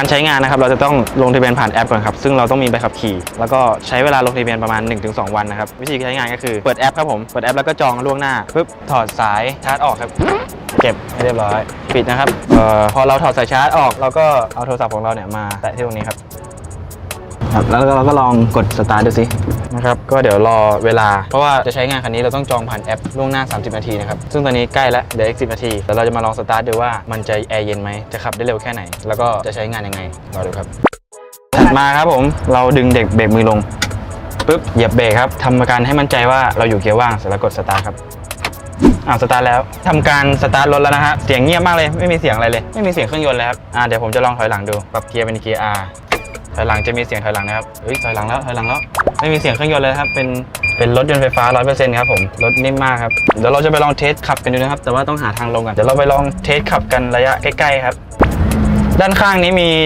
การใช้งานนะครับ เราจะต้องลงทะเบียนผ่านแอปก่อนครับ ซึ่งเราต้องมีใบขับขี่ แล้วก็ใช้เวลาลงทะเบียนประมาณ 1-2 วันนะครับ วิธีใช้งานก็คือเปิดแอปครับผม เปิดแอปแล้วก็จองล่วงหน้าปุ๊บถอดสายชาร์จออกครับ เก็บให้เรียบร้อย ปิดนะครับเอ่อพอเราถอดสายชาร์จออก เราก็เอาโทรศัพท์ของเราเนี่ยมาแตะที่ตรงนี้ครับครับแล้วเราก็ลองกดสตาร์ทดูสิ นะครับ ก็เดี๋ยวรอเวลา เพราะว่าจะใช้งานคันนี้เราต้องจองผ่านแอปล่วงหน้า 30 นาทีนะครับ ซึ่งตอนนี้ใกล้แล้วเหลืออีก10นาทีแล้วเราจะมาลองสตาร์ทดูว่ามันจะแอร์เย็นไหม จะขับได้เร็วแค่ไหน แล้วก็จะใช้งานยังไง รอดูครับ ถัดมาครับผม เราดึงเด็กเบรกมือลง ปุ๊บ เหยียบเบรกครับทำการให้มั่นใจว่าเราอยู่เกียร์ว่าง เสร็จแล้วกดสตาร์ทครับอ่าสตาร์ทแล้วทำการสตาร์ทรถแล้วนะฮะ เสียงเงียบมากเลย ไม่มีเสียงอะไรเลย ไม่มีเสียงเครื่องยนต์เลยครับ อ่า เดี๋ยวผมจะลองถอยหลังดู ปรับเกียร์เป็นเกียร์ R ถอยหลังจะมีเสียงถอยหลังนะครับเฮ้ยถอยหลังแล้วถอยหลังแล้ว ไม่มีเสียงเครื่องยนต์เลยครับ เป็นเป็นรถยนต์ไฟฟ้า 100%ครับผม รถนิ่มมากครับ เดี๋ยวเราจะไปลองเทสขับกันดูนะครับ แต่ว่าต้องหาทางลงก่อน เดี๋ยวเราไปลองเทสขับกันระยะใกล้ๆครับ ด้านข้างนี้มี